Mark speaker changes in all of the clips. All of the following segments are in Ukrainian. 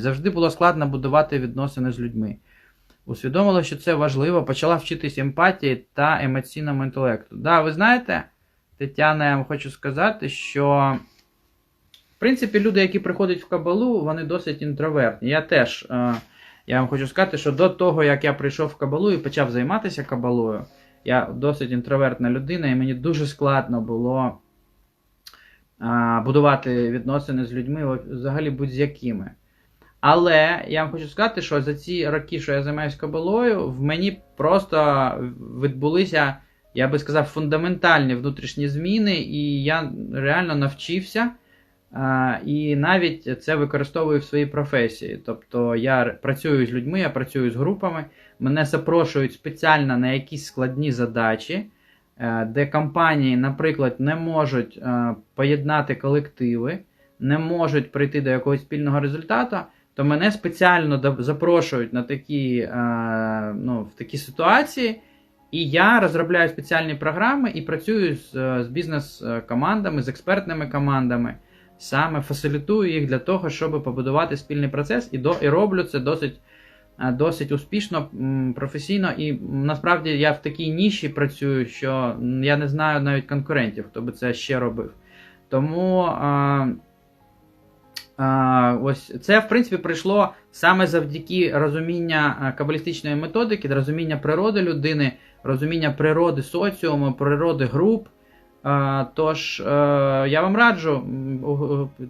Speaker 1: Завжди було складно будувати відносини з людьми. Усвідомила, що це важливо, почала вчитись емпатії та емоційному інтелекту. Да, ви знаєте, Тетяна, я вам хочу сказати, що в принципі люди, які приходять в кабалу, вони досить інтровертні. Я теж, е, я вам хочу сказати, що до того, як я прийшов в кабалу і почав займатися кабалою, я досить інтровертна людина, і мені дуже складно було а, будувати відносини з людьми, взагалі будь-якими. Але я вам хочу сказати, що за ці роки, що я займаюся кабалою, в мені просто відбулися, я би сказав, фундаментальні внутрішні зміни, і я реально навчився. І навіть це використовую в своїй професії. Тобто я працюю з людьми, я працюю з групами, мене запрошують спеціально на якісь складні задачі, е, де компанії, наприклад, не можуть е, поєднати колективи, не можуть прийти до якогось спільного результату, то мене спеціально запрошують на такі, е, ну, в такі ситуації. І я розробляю спеціальні програми і працюю з, е, з бізнес-командами, з експертними командами. Саме фасилітую їх для того, щоб побудувати спільний процес, і, до, і роблю це досить, е, досить успішно, професійно. І насправді я в такій ніші працюю, що я не знаю навіть конкурентів, хто би це ще робив. Тому ось це, в принципі, прийшло саме завдяки розуміння кабалістичної методики, розуміння природи людини, розуміння природи соціуму, природи груп. Тож, е, я вам раджу,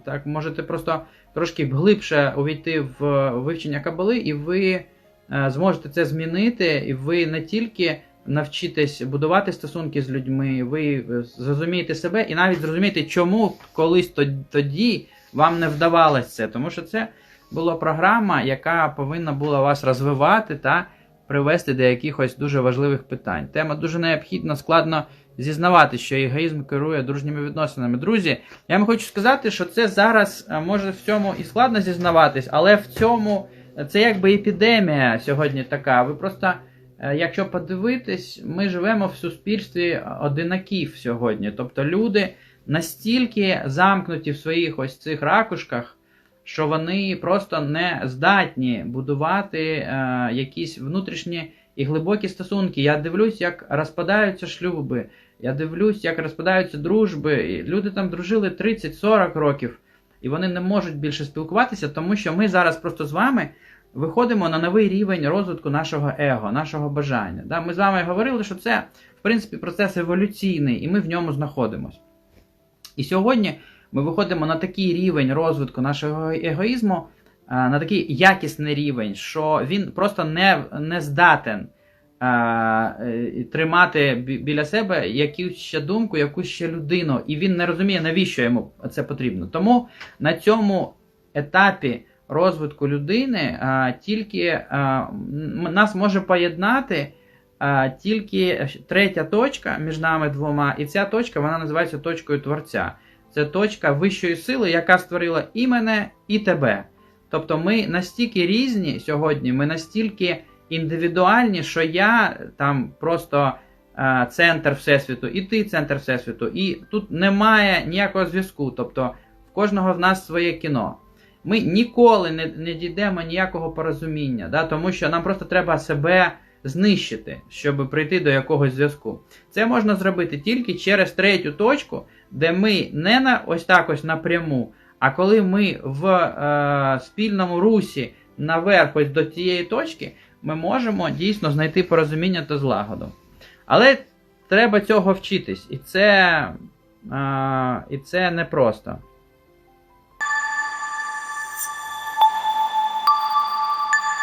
Speaker 1: так, можете просто трошки глибше увійти в вивчення кабали, і ви е, зможете це змінити, і ви не тільки навчитесь будувати стосунки з людьми, ви е, зрозумієте себе і навіть зрозумієте, чому колись тоді вам не вдавалося це. Тому що це була програма, яка повинна була вас розвивати та привести до якихось дуже важливих питань. Тема дуже необхідна, складно зізнавати, що егоїзм керує дружніми відносинами. Друзі, я вам хочу сказати, що це зараз е, може в цьому і складно зізнаватись, але в цьому е, це якби епідемія сьогодні така. Ви просто, е, якщо подивитись, ми живемо в суспільстві одинаків сьогодні. Тобто люди настільки замкнуті в своїх ось цих ракушках, що вони просто не здатні будувати е, якісь внутрішні і глибокі стосунки. Я дивлюсь, як розпадаються шлюби. Я дивлюсь, як розпадаються дружби. Люди там дружили 30-40 років, і вони не можуть більше спілкуватися, тому що ми зараз просто з вами виходимо на новий рівень розвитку нашого его, нашого бажання. Ми з вами говорили, що це, в принципі, процес еволюційний, і ми в ньому знаходимоось. І сьогодні ми виходимо на такий рівень розвитку нашого егоїзму, на такий якісний рівень, що він просто не, не здатен а, е, тримати біля себе якусь ще думку, якусь ще людину, і він не розуміє, навіщо йому це потрібно. Тому на цьому етапі розвитку людини а, тільки а, нас може поєднати. А, Тільки третя точка між нами двома, і ця точка вона називається точкою творця. Це точка вищої сили, яка створила і мене, і тебе. Тобто ми настільки різні сьогодні, ми настільки індивідуальні, що я там просто е, центр Всесвіту, і ти центр Всесвіту, і тут немає ніякого зв'язку. Тобто в кожного в нас своє кіно. Ми ніколи не, не дійдемо ніякого порозуміння, да? тому що нам просто треба себе знищити, щоб прийти до якогось зв'язку. Це можна зробити тільки через третю точку, де ми не на ось так ось напряму, а коли ми в е, спільному русі наверх ось до цієї точки, ми можемо дійсно знайти порозуміння та злагоду. Але треба цього вчитись, і це, е, і це непросто.